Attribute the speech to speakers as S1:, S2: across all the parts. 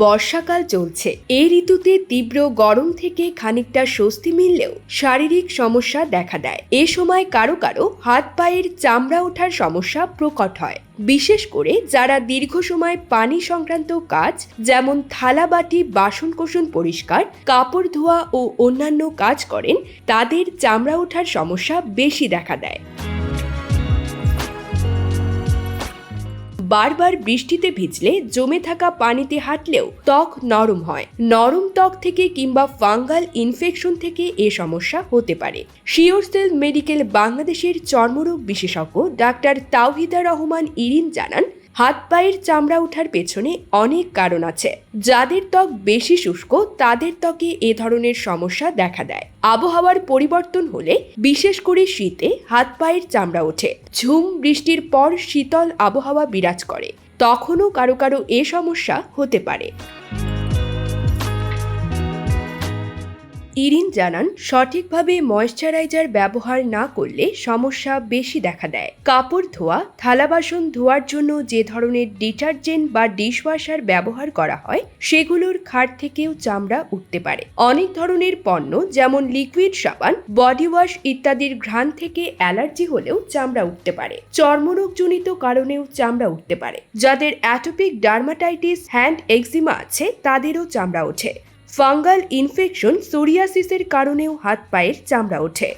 S1: বর্ষাকাল চলছে। এই ঋতুতে তীব্র গরম থেকে খানিকটা স্বস্তি মিললেও শারীরিক সমস্যা দেখা দেয়। এ সময় কারও কারও হাত পায়ের চামড়া ওঠার সমস্যা প্রকট হয়। বিশেষ করে যারা দীর্ঘ সময় পানি সংক্রান্ত কাজ, যেমন থালা বাটি বাসন কোসন পরিষ্কার, কাপড় ধোয়া ও অন্যান্য কাজ করেন, তাদের চামড়া ওঠার সমস্যা বেশি দেখা দেয়। বারবার বৃষ্টিতে ভিজলে জমে থাকা পানিতে হাঁটলেও ত্বক নরম হয়। নরম ত্বক থেকে কিংবা ফাঙ্গাল ইনফেকশন থেকে এ সমস্যা হতে পারে। শিওরসেল মেডিকেল বাংলাদেশের চর্মরোগ বিশেষজ্ঞ ডাক্তার তাওহিদা রহমান ইরিন জানান হাত পায়ের চামড়া ওঠার পেছনে অনেক কারণ আছে। যাদের ত্বক বেশি শুষ্ক, তাদের ত্বকে এ ধরনের সমস্যা দেখা দেয়। আবহাওয়ার পরিবর্তন হলে, বিশেষ করে শীতে, হাত পায়ের চামড়া ওঠে। ঝুম, বৃষ্টির পর শীতল আবহাওয়া বিরাজ করে। তখনও কারও কারও এ সমস্যা হতে পারে। ইরিন জানান, সঠিকভাবে ময়শ্চারাইজার ব্যবহার না করলে সমস্যা বেশি দেখা দেয়। কাপড় ধোয়া, থালা বাসন ধোয়ার জন্য যে ধরনের ডিটারজেন্ট বা ডিশওয়াশার ব্যবহার করা হয়, সেগুলোর খাট থেকেও চামড়া উঠতে পারে। অনেক ধরনের পণ্য, যেমন লিকুইড সাবান, বডি ওয়াশ ইত্যাদির ঘ্রাণ থেকে অ্যালার্জি হলেও চামড়া উঠতে পারে। চর্মরোগজনিত কারণেও চামড়া উঠতে পারে। যাদের অ্যাটোপিক ডার্মাটাইটিস, হ্যান্ড এক্সিমা আছে, তাদেরও চামড়া ওঠে। ফাঙ্গাল ইনফেকশন সোরিয়াসিসের কারণেও হাত পায়ের চামড়া ওঠে।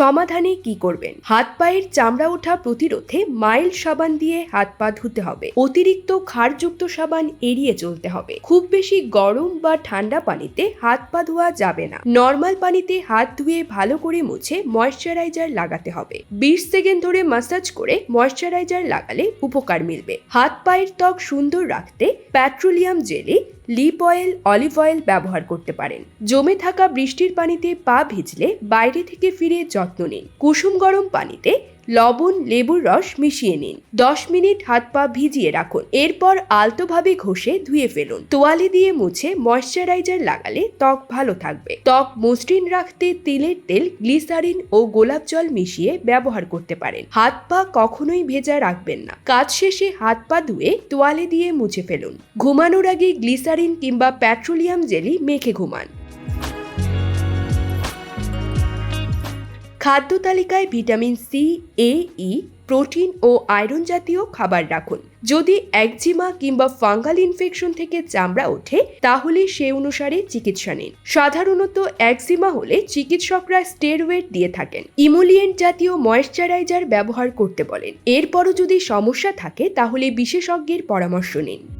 S1: সমাধানে কি করবেন? হাত পায়ের চামড়া ওঠা প্রতিরোধে মাইল্ড সাবান দিয়ে হাত পা ধুতে হবে। অতিরিক্ত ক্ষারযুক্ত সাবান এড়িয়ে চলতে হবে। খুব বেশি গরম বা ঠান্ডা পানিতে হাত পা ধোয়া যাবে না। নর্মাল পানিতে হাত ধুয়ে ভালো করে মুছে ময়শ্চারাইজার লাগাতে হবে। বিশ সেকেন্ড ধরে মাসাজ করে ময়শ্চারাইজার লাগালে উপকার মিলবে। হাত পায়ের ত্বক সুন্দর রাখতে petroleum jelly lip oil, olive oil ব্যবহার করতে পারেন। জমে থাকা বৃষ্টির পানিতে পা ভিজলে বাইরে থেকে ফিরে যত্ন নিন। কুসুম গরম পানিতে লবণ, লেবুর রস মিশিয়ে নিন। দশ মিনিট হাত পা ভিজিয়ে রাখুন। এরপর আলতোভাবে ঘষে ধুয়ে ফেলুন। তোয়ালে দিয়ে মুছে ময়শ্চারাইজার লাগালে ত্বক ভালো থাকবে। ত্বক মসৃণ রাখতে তিলের তেল, গ্লিসারিন ও গোলাপ জল মিশিয়ে ব্যবহার করতে পারেন। হাত পা কখনোই ভেজা রাখবেন না। কাজ শেষে হাত পা ধুয়ে তোয়ালে দিয়ে মুছে ফেলুন। ঘুমানোর আগে গ্লিসারিন কিংবা পেট্রোলিয়াম জেলি মেখে ঘুমান। খাদ্য তালিকায় vitamin C, A, E, protein O iron জাতীয় খাবার রাখুন। যদি একজিমা কিংবা ফাঙ্গাল ইনফেকশন থেকে চামড়া ওঠে, তাহলে সে অনুসারে চিকিৎসা নিন। সাধারণত একজিমা হলে চিকিৎসকরা স্টেরওয়েড দিয়ে থাকেন। ইমোলিয়েন্ট জাতীয় ময়েশ্চারাইজার ব্যবহার করতে বলেন। এরপরও যদি সমস্যা থাকে, তাহলে বিশেষজ্ঞের পরামর্শ নিন।